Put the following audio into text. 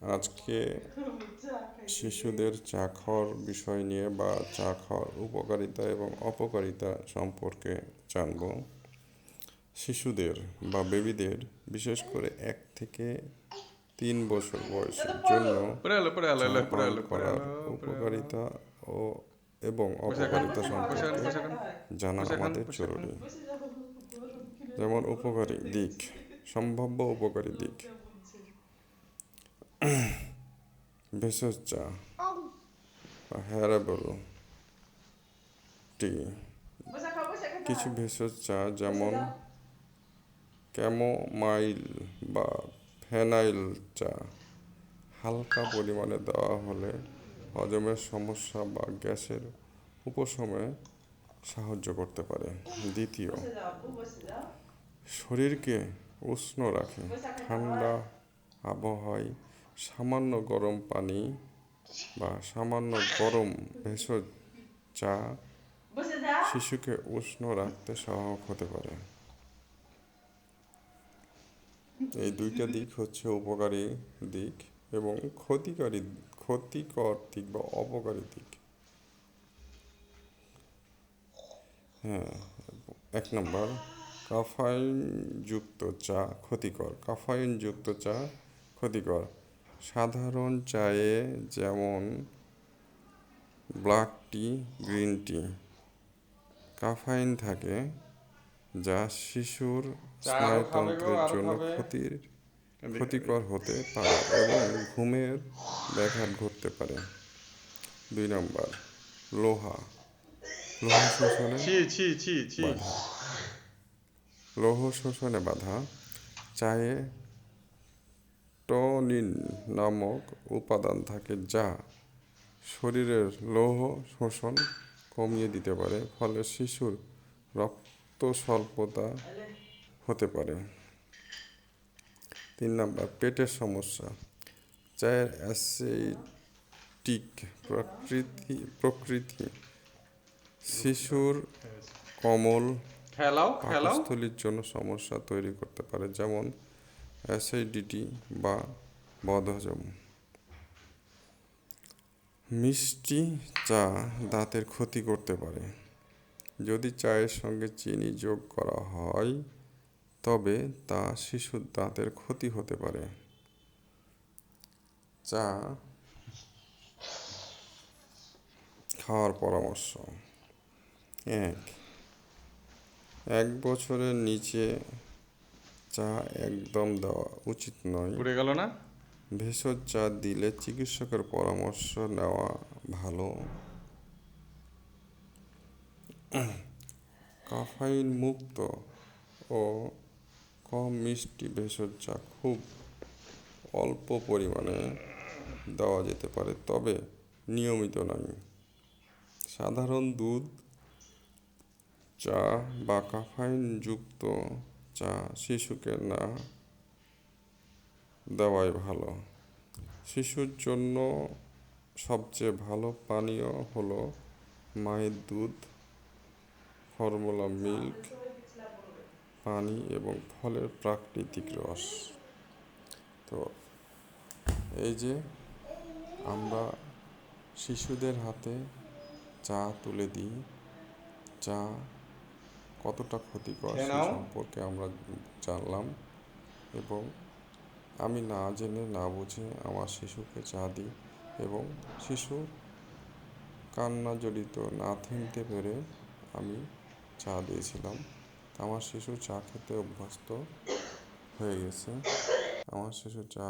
আজকে শিশুদের চা খাওয়ার বিষয় নিয়ে বা চা খাওয়ার উপকারিতা এবং অপকারিতা সম্পর্কে জানব। শিশুদের বা বেবিদের বিশেষ করে এক থেকে তিন বছর বয়সের জন্য করার. উপকারিতা ও এবং অপকারিতা সম্পর্কে জানা আমাদের জরুরি। যেমন উপকারী দিক সম্ভাব্য উপকারী দিক। ভেষজ চা বা হেয়ারেবল টি কিছু ভেষজ চা যেমন ক্যামোমাইল বা ফেনাইল চা হালকা পরিমাণে দেওয়া হলে হজমের সমস্যা বা গ্যাসের উপশমে সাহায্য করতে পারে দ্বিতীয় শরীরকে উষ্ণ রাখে ঠান্ডা আবহাওয়ায় সামান্য গরম পানি বা সামান্য গরম ভেষজ চা শিশুকে উষ্ণ রাখতে সহায়ক হতে পারে। এই দুইটা দিক হচ্ছে উপকারী দিক এবং ক্ষতিকারী, ক্ষতিকর দিক বা অপকারী দিক। হ্যাঁ এক নম্বর, কাফাইনযুক্ত চা ক্ষতিকর। কাফাইনযুক্ত চা ক্ষতিকর। সাধারণ চায়ে যেমন ব্ল্যাক টি গ্রিন টি। কাফাইন থাকে যা শিশুর স্নায়ুতন্ত্রের জন্য ক্ষতির ক্ষতিকর হতে পারে এবং ঘুমের ব্যাঘাত ঘটতে পারে। দুই নম্বর লোহা। লোহা শোষণে বাধা। লৌহ শোষণে বাধা। চায়ে টনিন নামক উপাদান থাকে যা শরীরের লৌহ শোষণ কমিয়ে দিতে পারে ফলে শিশুর রক্ত স্বল্পতা হতে পারে। তিন নম্বর পেটের সমস্যা। চায়ের অ্যাসিডিক প্রকৃতি প্রকৃতি শিশুর কমল পাকস্থলীর জন্য সমস্যা তৈরি করতে পারে যেমন অ্যাসিডিটি বা বদহজম মিষ্টি চা দাঁতের ক্ষতি করতে পারে। যদি চায়ের সঙ্গে চিনি যোগ করা হয়, তবে তা শিশুর দাঁতের ক্ষতি হতে পারে। চা খাওয়ার পরামর্শ। এক এক বছরের নিচে চা একদম দেওয়া উচিত নয়। পুড়ে গেল না? ভেষজ চা দিলে চিকিৎসকের পরামর্শ নেওয়া ভালো। কাফাইন মুক্ত ও কম মিষ্টি ভেষজ চা খুব অল্প পরিমাণে দেওয়া যেতে পারে, তবে নিয়মিত নয়। সাধারণ দুধ, চা বা কাফাইনযুক্ত চা শিশুকে না দেওয়াই ভালো। শিশুর জন্য সবচেয়ে ভালো পানীয় হলো মায়ের দুধ ফর্মুলা মিল্ক পানি এবং ফলের প্রাকৃতিক রস। তো এই যে আমরা শিশুদের হাতে চা তুলে দিই। চা কতটা ক্ষতিকর সে সম্পর্কে আমরা জানলাম এবং আমি না জেনে না বুঝে আমার শিশুকে চা দিই এবং শিশু কান্না জড়িত না থামতে পেরে আমি চা দিয়েছিলাম। আমার শিশু চা খেতে অভ্যস্ত হয়ে গেছে। আমার শিশু চা